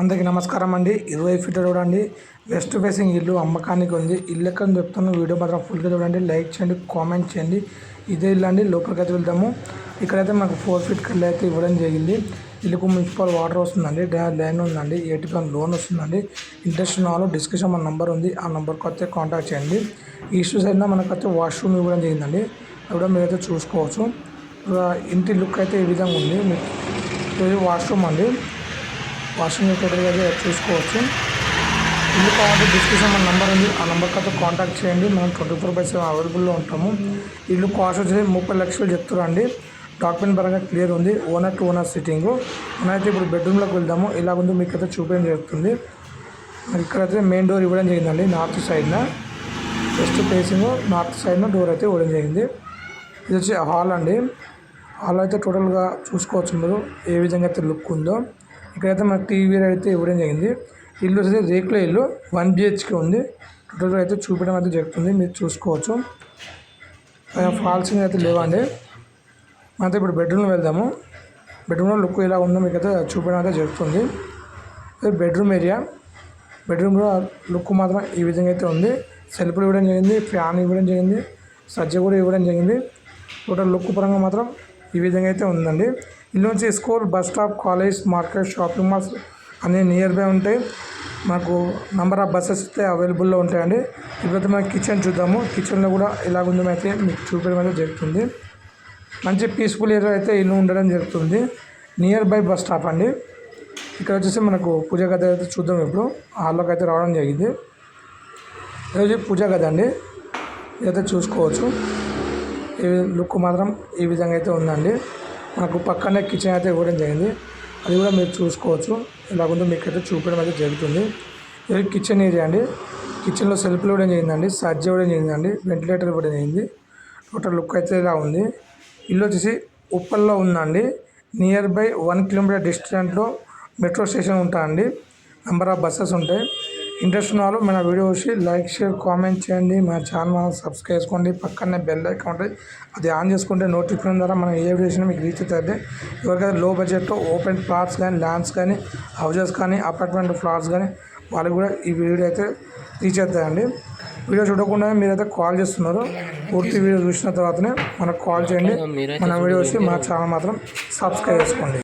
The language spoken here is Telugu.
అందరికీ నమస్కారం అండి. ఇరవై ఫీట్ చూడండి వెస్ట్ ఫేసింగ్ ఇల్లు అమ్మకానికి ఉంది. ఇల్లు ఎక్కడ చెప్తాను వీడియో మాత్రం ఫుల్గా చూడండి. లైక్ చేయండి కామెంట్ చేయండి. ఇదే ఇల్లు అండి. లోపలికి అయితే వెళ్దాము. ఇక్కడైతే మనకు ఫోర్ ఫీట్ కళ్ళు అయితే ఇవ్వడం జరిగింది. ఇల్లుకు మున్సిపల్ వాటర్ వస్తుందండి. లైన్ ఉందండి. ఎయిటీ పైన లోన్ వస్తుందండి. ఇంట్రెస్ట్ నాలో డిస్క్రిప్షన్ మన నెంబర్ ఉంది. ఆ నెంబర్కి అయితే కాంటాక్ట్ చేయండి. ఈస్ట్ మనకు మనకైతే వాష్రూమ్ ఇవ్వడం జరిగిందండి. అది కూడా మీరైతే చూసుకోవచ్చు. ఇంటి లుక్ అయితే ఈ విధంగా ఉంది. ఇది వాష్రూమ్ అండి. వాష్రూమ్ మెషిన్ అయితే చూసుకోవచ్చు. ఇల్లు కావాలంటే డిస్క్రిప్షన్ మన నెంబర్ ఉంది. ఆ నెంబర్కి అయితే కాంటాక్ట్ చేయండి. మనం ట్వంటీ ఫోర్ బై సెవెన్ అవైలబుల్లో ఉంటాము. ఇల్లు కాస్ట్ వచ్చేసి ముప్పై లక్షలు చెప్తారండి డాక్యుమెంట్ పరంగా క్లియర్ ఉంది. Owner to owner sitting. మనమైతే ఇప్పుడు బెడ్రూమ్లోకి వెళ్దాము. ఇలా ఉందో మీకు అయితే చూపించడం జరుగుతుంది. మరి ఇక్కడైతే మెయిన్ డోర్ ఇవ్వడం జరిగిందండి. నార్త్ సైడ్న వెస్ట్ ఫేసింగ్ నార్త్ సైడ్న డోర్ అయితే ఇవ్వడం జరిగింది. ఇది వచ్చి హాల్ అండి. అలా అయితే టోటల్గా చూసుకోవచ్చు మీరు ఏ విధంగా అయితే లుక్ ఉందో. ఇక్కడైతే మనకు టీవీ అయితే ఇవ్వడం జరిగింది. ఇల్లు వచ్చేసి రేకుల ఇల్లు వన్ బిహెచ్కే ఉంది. టోటల్గా అయితే చూపించడం అయితే జరుగుతుంది మీరు చూసుకోవచ్చు. ఫాల్సింగ్ అయితే లేవండి. మనతో ఇప్పుడు బెడ్రూమ్లో వెళ్దాము. బెడ్రూమ్లో లుక్ ఎలా ఉందో మీకు అయితే చూపించడం అయితే జరుగుతుంది. Bedroom area. బెడ్రూమ్లో లుక్ మాత్రం ఈ విధంగా అయితే ఉంది. సెల్ఫ్లు ఇవ్వడం జరిగింది ఫ్యాన్ ఇవ్వడం జరిగింది సజ్జ కూడా ఇవ్వడం జరిగింది. టోటల్ లుక్ పరంగా మాత్రం ఈ విధంగా అయితే ఉందండి. ఇల్లు నుంచి school bus stop college market shopping malls అన్నీ నియర్ బై ఉంటాయి. మాకు నంబర్ ఆఫ్ బస్సెస్ అయితే అవైలబుల్లో ఉంటాయండి. ఇప్పుడైతే మనం కిచెన్ చూద్దాము. కిచెన్లో కూడా ఎలాగుందో అయితే మీకు చూపించడం అయితే జరుగుతుంది. మంచి పీస్ఫుల్ ఏరియా అయితే ఇల్లు ఉండడం జరుగుతుంది. నియర్ బై బస్ స్టాప్ అండి. ఇక్కడ వచ్చేసి మనకు పూజ గది అయితే చూద్దాం ఇప్పుడు. హాల్లోకి అయితే రావడం జరిగింది. ఇది పూజ గది అండి. ఇదైతే చూసుకోవచ్చు. లుక్ మాత్రం ఈ విధంగా అయితే ఉందండి. నాకు పక్కనే కిచెన్ అయితే ఇవ్వడం జరిగింది. అది కూడా మీరు చూసుకోవచ్చు. ఇలాగుందో మీకు అయితే చూపించడం అయితే జరుగుతుంది. ఇది కిచెన్ ఏరియా అండి. కిచెన్లో సెల్ఫ్లు ఇవ్వడం జరిగిందండి. సజ్జ ఇవ్వడం జరిగిందండి. వెంటిలేటర్ ఇవ్వడం జరిగింది. టోటల్ లుక్ అయితే ఇలా ఉంది. ఇల్లు వచ్చేసి ఉప్పల్లో ఉందండి. నియర్ బై వన్ కిలోమీటర్ డిస్టెంట్లో మెట్రో స్టేషన్ ఉంటుందండి నెంబర్ ఆఫ్ బస్సెస్ ఉంటాయి. ఇంట్రెస్ట్ ఉన్న వాళ్ళు మన వీడియో వచ్చి లైక్ షేర్ కామెంట్ చేయండి. మన ఛానల్ సబ్స్క్రైబ్ చేసుకోండి. పక్కనే బెల్ ఐకాన్ ఉంటుంది. అది ఆన్ చేసుకుంటే నోటిఫికేషన్ ద్వారా మనం ఏ వీడియో చేసినా మీకు రీచ్ అవుతుంది. ఎవరికైతే లో బడ్జెట్లో ఓపెన్ ప్లాట్స్ కానీ ల్యాండ్స్ కానీ హౌజెస్ కానీ అపార్ట్మెంట్ ఫ్లాట్స్ కానీ వాళ్ళకి కూడా ఈ వీడియో అయితే రీచ్ అవుతాయండి. వీడియో చూడకుండా మీరైతే కాల్ చేస్తున్నారు. పూర్తి వీడియో చూసిన తర్వాతనే మనకు కాల్ చేయండి. మన వీడియో వచ్చి మన ఛానల్ మాత్రం సబ్స్క్రైబ్ చేసుకోండి.